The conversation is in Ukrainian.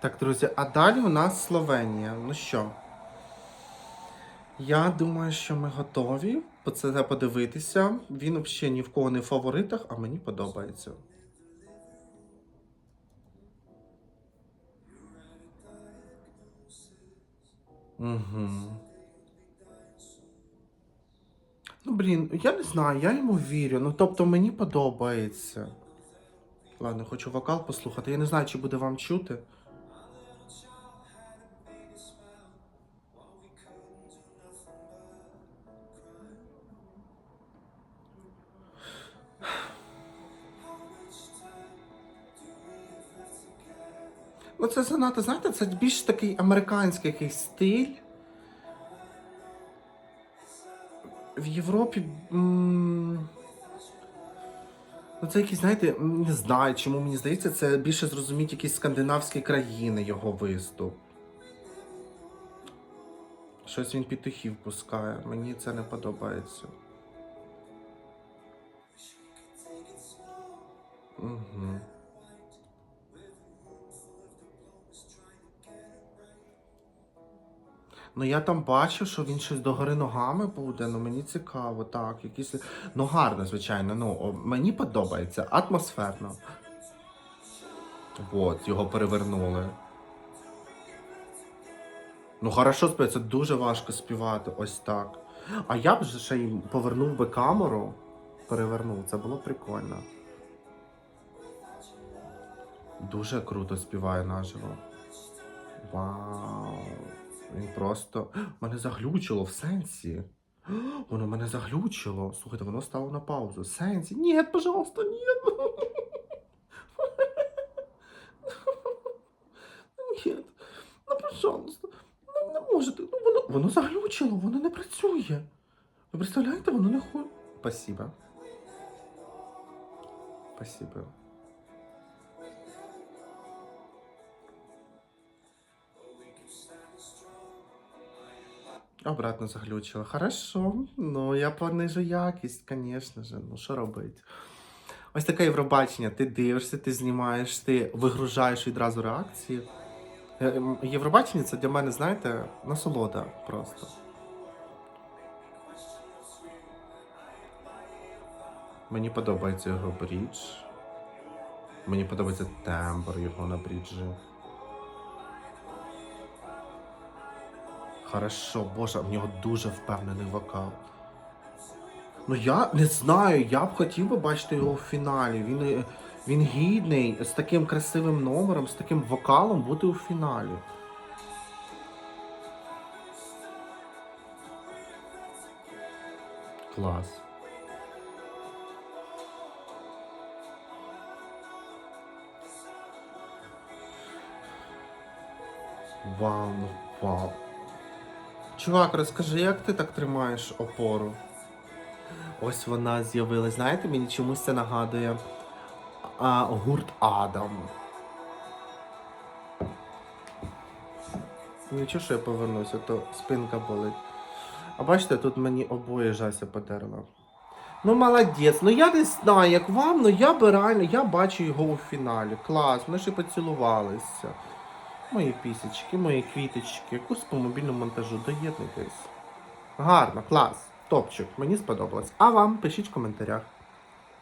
Так, друзі, а далі у нас Словенія. Ну що? Я думаю, що ми готові по це подивитися. Він взагалі ні в кого не в фаворитах, а мені подобається. Угу. Ну, блін, я не знаю, я йому вірю. Ну, тобто мені подобається. Ладно, хочу вокал послухати. Я не знаю, чи буде вам чути. Ну, це занадто, знаєте, це більш такий американський якийсь стиль. В Європі. м, Ну, це якісь, знаєте, не знаю, чому мені здається, це більше зрозуміти якісь скандинавські країни його виступ. Щось він петухів пускає. Мені це не подобається. Угу. Ну я там бачив, що він щось догори ногами буде, ну мені цікаво, так. Якісь... Ну гарно, звичайно. Ну, мені подобається, атмосферно. От, його перевернули. Ну, хорошо співає, це дуже важко співати, ось так. А я б ще й повернув би камеру, перевернув, це було прикольно. Дуже круто співає наживо. Вау. Він просто. Мене заглючило в сенсі. Воно мене заглючило. Слухайте, воно стало на паузу. Сенсі. Ні, пожалуйста, ні. Ні. Ну, пожалуйста. Ну, не можете. Ну, воно, воно заглючило, воно не працює. Ви представляєте, воно не ходить. Спасибо. Спасибо. Обратно заглючила. Хорошо. Ну, я понижу якість, звісно ж. Ну, що робити? Ось таке Євробачення. Ти дивишся, ти знімаєш, ти вигружаєш відразу реакції. Е, Євробачення це для мене, знаєте, насолода просто. Мені подобається його брідж. Мені подобається тембр його на бріджі. Хорошо, боже, в нього дуже впевнений вокал. Ну я не знаю, я б хотів би бачити його в фіналі. Він, е, він гідний з таким красивим номером, з таким вокалом бути у фіналі. Клас. Вау, ну вау. Чувак, розкажи, як ти так тримаєш опору? Ось вона з'явилась. Знаєте, мені чомусь це нагадує а, гурт Адам. Нічого, що я повернуся, то спинка болить. А бачите, тут мені обоє Жася потерла. Ну, молодець. Ну я не знаю, як вам, ну я би реально, я бачу його у фіналі. Клас, ми ще поцілувалися. Мої пісечки, мої квіточки, курс по мобільному монтажу, доєднуйтесь. Гарно, клас, топчик, мені сподобалось. А вам пишіть в коментарях.